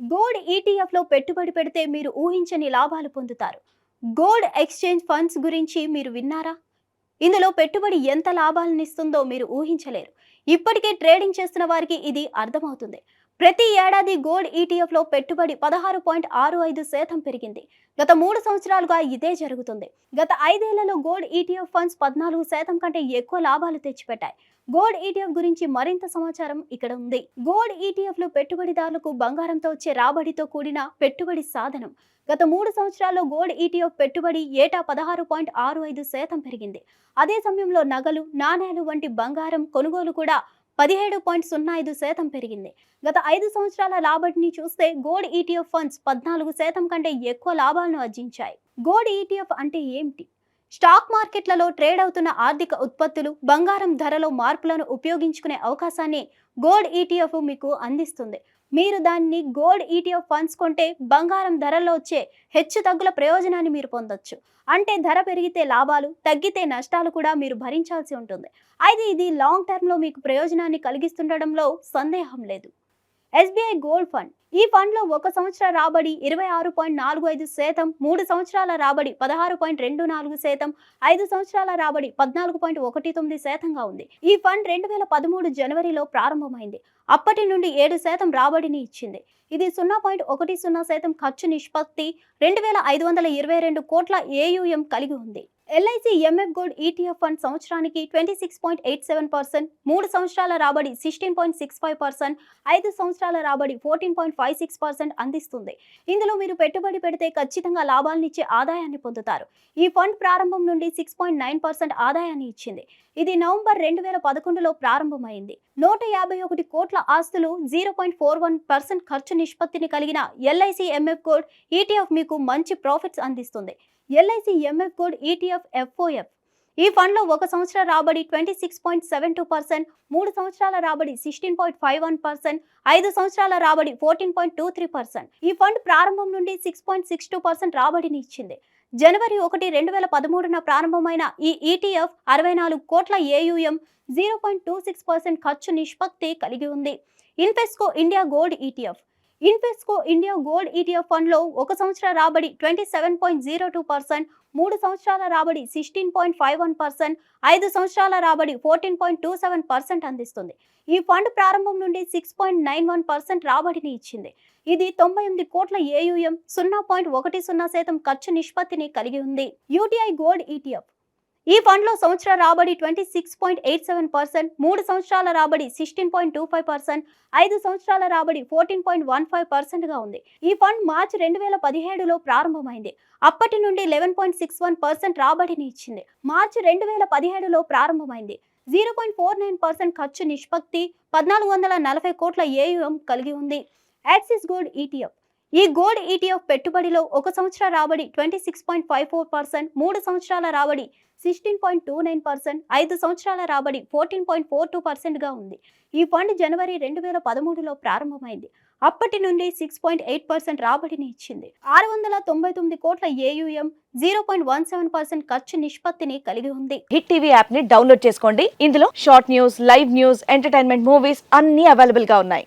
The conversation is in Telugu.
గోల్డ్ ఈటీఎఫ్లో పెట్టుబడి పెడితే మీరు ఊహించని లాభాలు పొందుతారు. గోల్డ్ ఎక్స్చేంజ్ ఫండ్స్ గురించి మీరు విన్నారా? ఇందులో పెట్టుబడి ఎంత లాభాలను ఇస్తుందో మీరు ఊహించలేరు. ఇప్పటికే ట్రేడింగ్ చేస్తున్న వారికి ఇది అర్థమవుతుంది. ప్రతి ఏడాది గోల్డ్ ఈటీఎఫ్లో పెట్టుబడి పదహారు పాయింట్ ఆరు ఐదు శాతం పెరిగింది. గత మూడు సంవత్సరాలుగా ఇదే జరుగుతుంది. గత ఐదేళ్ళలో గోల్డ్ ఈటీఎఫ్ ఫండ్స్ పద్నాలుగు శాతం కంటే ఎక్కువ లాభాలు తెచ్చిపెట్టాయి. గోల్డ్ ఈటీఎఫ్ గురించి మరింత సమాచారం ఇక్కడ ఉంది. గోల్డ్ ఈటీఎఫ్లు పెట్టుబడిదారులకు బంగారంతో వచ్చే రాబడితో కూడిన పెట్టుబడి సాధనం. గత మూడు సంవత్సరాల్లో గోల్డ్ ఈటీఎఫ్ పెట్టుబడి ఏటా పదహారు పాయింట్ ఆరు ఐదు శాతం పెరిగింది. అదే సమయంలో నగలు నాణేలు వంటి బంగారం కొనుగోలు కూడా పదిహేడు పాయింట్ సున్నా ఐదు శాతం పెరిగింది. గత ఐదు సంవత్సరాల రాబడిని చూస్తే గోల్డ్ ఈటీఎఫ్ ఫండ్స్ పద్నాలుగు శాతం కంటే ఎక్కువ లాభాలను ఆర్జించాయి. గోల్డ్ ఈటీఎఫ్ అంటే ఏమిటి? స్టాక్ మార్కెట్లలో ట్రేడ్ అవుతున్న ఆర్థిక ఉత్పత్తులు బంగారం ధరలో మార్పులను ఉపయోగించుకునే అవకాశాన్ని గోల్డ్ ఈటీఎఫ్ మీకు అందిస్తుంది. మీరు దాన్ని గోల్డ్ ఈటీఎఫ్ ఫండ్స్ కొంటే బంగారం ధరలో వచ్చే హెచ్చు తగ్గుల ప్రయోజనాన్ని మీరు పొందొచ్చు. అంటే ధర పెరిగితే లాభాలు తగ్గితే నష్టాలు కూడా మీరు భరించాల్సి ఉంటుంది. అయితే ఇది లాంగ్ టర్మ్లో మీకు ప్రయోజనాన్ని కలిగిస్తుండడంలో సందేహం లేదు. SBI gold fund. ఈ ఫండ్లో ఒక సంవత్సర రాబడి ఇరవై ఆరు పాయింట్ నాలుగు ఐదు శాతం మూడు సంవత్సరాల రాబడి పదహారు పాయింట్ రెండు నాలుగు శాతం ఐదు సంవత్సరాల రాబడి పద్నాలుగు పాయింట్ ఒకటి తొమ్మిది శాతంగా ఉంది. ఈ ఫండ్ రెండు వేల పదమూడు జనవరిలో ప్రారంభమైంది. అప్పటి నుండి ఏడు శాతం రాబడిని ఇచ్చింది. ఇది సున్నా పాయింట్ ఒకటి సున్నా శాతం ఖర్చు నిష్పత్తి రెండు వేల ఐదు వందల ఇరవై రెండు కోట్ల ఏయుఎం కలిగి ఉంది. LIC MF gold ETF fund సంవత్సరానికి twenty six point eight seven percent మూడు సంవత్సరాల రాబడి sixteen point six five percent ఐదు సంవత్సరాల రాబడి fourteen point five six percent అందిస్తుంది. ఇందులో మీరు పెట్టుబడి పెడితే ఖచ్చితంగా లాభాలనిచ్చే ఆదాయాన్ని పొందుతారు. ఈ ఫండ్ ప్రారంభం నుండి సిక్స్ పాయింట్ నైన్ పర్సెంట్ ఆదాయాన్ని ఇచ్చింది. ఇది నవంబర్ రెండు వేల పదకొండులో ప్రారంభమైంది. నూట యాభై ఒకటి కోట్ల ఆస్తులు zero point four one percent ఖర్చు నిష్పత్తిని కలిగిన ఎల్ఐసి ఎంఎఫ్ గోల్డ్ ఈటీఎఫ్ మీకు మంచి ప్రాఫిట్స్ అందిస్తుంది. LIC MF gold ETF FOF ఈ ఫండ్లో ఒక సంవత్సర రాబడి twenty six point seven two percent మూడు సంవత్సరాల రాబడి sixteen point five one percent ఐదు సంవత్సరాల రాబడి fourteen point two three percent ఈ ఫండ్ ప్రారంభం నుండి six point six two percent రాబడిని ఇచ్చింది. జనవరి ఒకటి రెండు వేల పదమూడున ప్రారంభమైన ఈ ఈటీఎఫ్ అరవై నాలుగు కోట్ల AUM zero point two six percent ఖర్చు నిష్పత్తి కలిగి ఉంది. Invesco India gold ETF Invesco India gold ETF ఫండ్లో ఒక సంవత్సర రాబడి twenty seven point zero two percent మూడు సంవత్సరాల రాబడి sixteen point five one percent ఐదు సంవత్సరాల రాబడి fourteen point two seven percent అందిస్తుంది. ఈ ఫండ్ ప్రారంభం నుండి six point nine one percent రాబడిని ఇచ్చింది. ఇది తొంభై ఎనిమిది కోట్ల ఏయుఎం సున్నా పాయింట్ ఒకటి సున్నా శాతం ఖర్చు నిష్పత్తిని కలిగి ఉంది. యూటీఐ గోల్డ్ ఈటీఎఫ్ ఈ ఫండ్లో సంవత్సర రాబడి twenty six point eight seven percent మూడు సంవత్సరాల రాబడి sixteen point two five percent ఐదు సంవత్సరాల రాబడి ఫోర్టీన్ పాయింట్ వన్ ఫైవ్ పర్సెంట్గా ఉంది. ఈ ఫండ్ మార్చి రెండు వేల పదిహేడులో ప్రారంభమైంది. అప్పటి నుండి eleven point six one percent రాబడిని ఇచ్చింది. మార్చి రెండు వేల పదిహేడులో ప్రారంభమైంది. Zero point four nine percent ఖర్చు నిష్పత్తి పద్నాలుగు వందల నలభై కోట్ల ఏయుఎం కలిగి ఉంది. యాక్సిస్ గోల్డ్ ఈటీఎఫ్ ఈ గోల్డ్ ఈటీఎఫ్ పెట్టుబడిలో ఒక సంవత్సర రాబడి twenty six point five four percent మూడు సంవత్సరాల రాబడి sixteen point two nine percent ఐదు సంవత్సరాల రాబడి ఫోర్టీన్ పాయింట్ ఫోర్ టూ పర్సెంట్గా ఉంది. ఈ ఫండ్ జనవరి రెండు వేల పదమూడులో ప్రారంభమైంది. అప్పటి నుండి సిక్స్ పాయింట్ ఎయిట్ పర్సెంట్ రాబడిని ఇచ్చింది. ఆరు వందల తొంభై తొమ్మిది కోట్ల AUM zero point one seven percent ఖర్చు నిష్పత్తిని కలిగి ఉంది. హిట్ టీవీ యాప్ని డౌన్లోడ్ చేసుకోండి. ఇందులో short news live news entertainment movies అన్ని అవైలబుల్గా ఉన్నాయి.